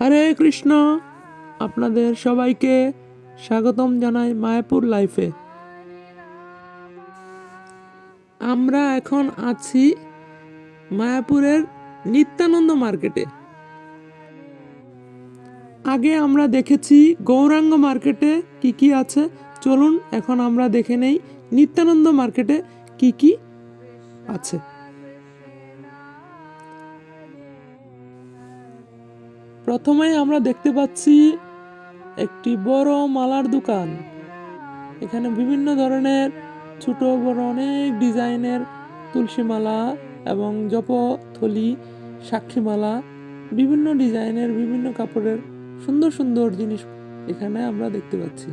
হরে কৃষ্ণ। আপনাদের সবাইকে স্বাগতম জানাই মায়াপুর লাইফে আমরা এখন আছি মায়াপুরের নিত্যানন্দ মার্কেটে আগে আমরা দেখেছি গৌরাঙ্গ মার্কেটে কি কি আছে। চলুন এখন আমরা দেখে নেই নিত্যানন্দ মার্কেটে কি কি আছে। প্রথমেই আমরা দেখতে পাচ্ছি একটি বড় মালার দোকান। এখানে বিভিন্ন ধরনের ছোট, বড় অনেক ডিজাইনের তুলসী মালা এবং জপ থলি সাক্ষী মালা, বিভিন্ন ডিজাইনের বিভিন্ন কাপড়ের সুন্দর সুন্দর জিনিস এখানে আমরা দেখতে পাচ্ছি।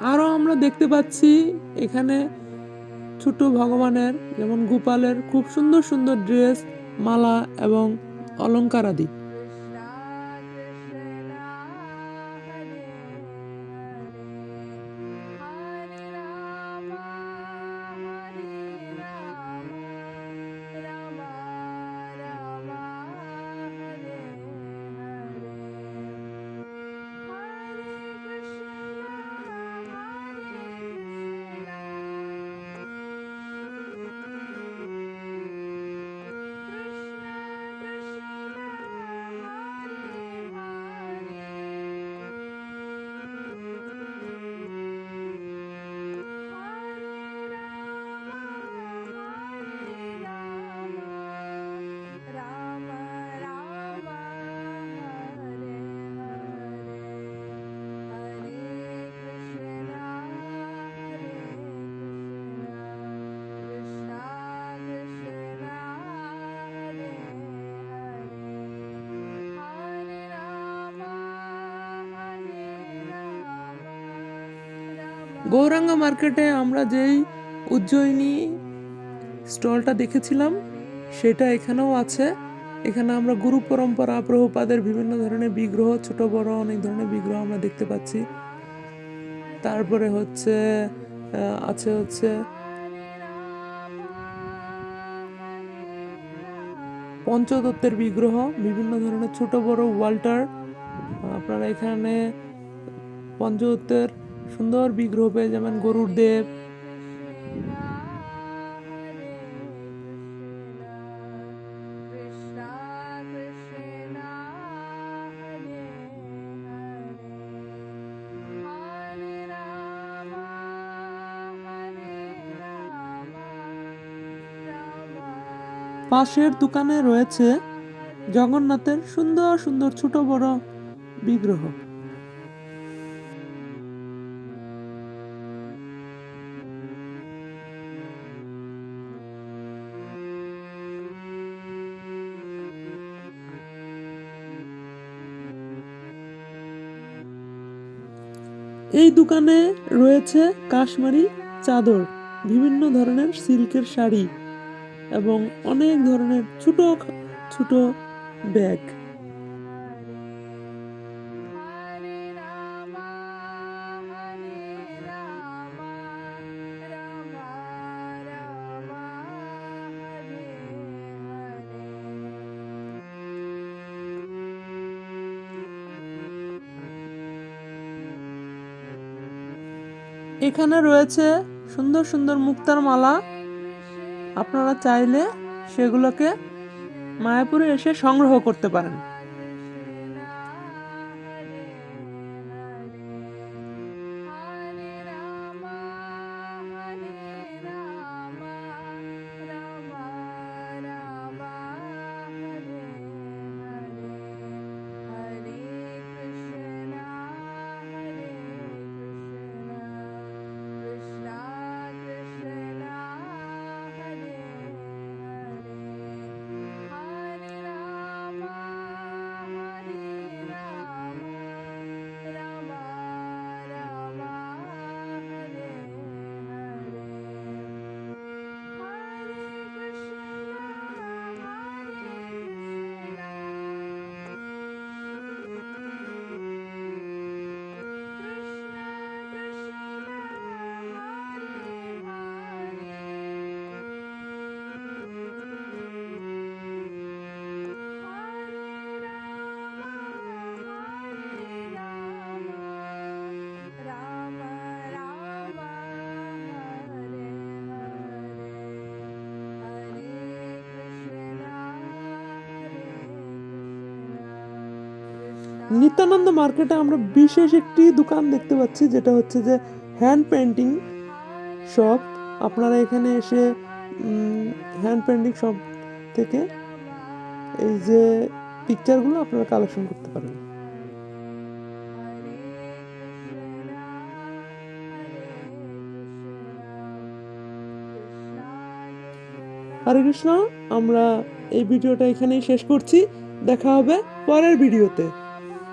আরও আমরা দেখতে পাচ্ছি এখানে ছোট ভগবানের, যেমন গোপালের, খুব সুন্দর সুন্দর ড্রেস মালা এবং অলঙ্কার আদি গৌরাঙ্গ মার্কেটে আমরা যেই উজ্জয়িনী স্টলটা দেখেছিলাম, সেটা এখানেও আছে। এখানে আমরা গুরু পরম্পরা, প্রভুপাদের বিভিন্ন ধরনের বিগ্রহ, ছোট, বড় অনেক ধরনের বিগ্রহ আমরা দেখতে পাচ্ছি। তারপরে হচ্ছে আছে হচ্ছে পঞ্চদত্তের বিগ্রহ, বিভিন্ন ধরনের ছোট, বড়, ওয়াল্টার। আপনারা এখানে পঞ্চদত্তের সুন্দর বিগ্রহ পেয়ে যাবেন গরুর দেব পাশের দোকানে রয়েছে জগন্নাথের সুন্দর সুন্দর ছোট বড় বিগ্রহ। এই দোকানে রয়েছে কাশ্মীরি, চাদর, বিভিন্ন ধরনের সিল্কের শাড়ি এবং অনেক ধরনের ছোট ছোট ব্যাগ। এখানে রয়েছে সুন্দর সুন্দর মুক্তার মালা। আপনারা চাইলে সেগুলোকে মায়াপুরে এসে সংগ্রহ করতে পারেন। নিত্যানন্দ মার্কেটে আমরা বিশেষ একটি দোকান দেখতে পাচ্ছি, যেটা হচ্ছে যে হ্যান্ড পেন্টিং শপ আপনারা এখানে এসে হ্যান্ড পেন্টিং শপ থেকে এই যে পিকচারগুলো আপনারা কালেকশন করতে পারেন। হরে কৃষ্ণ, আমরা এই ভিডিওটা এখানেই শেষ করছি। দেখা হবে পরের ভিডিওতে।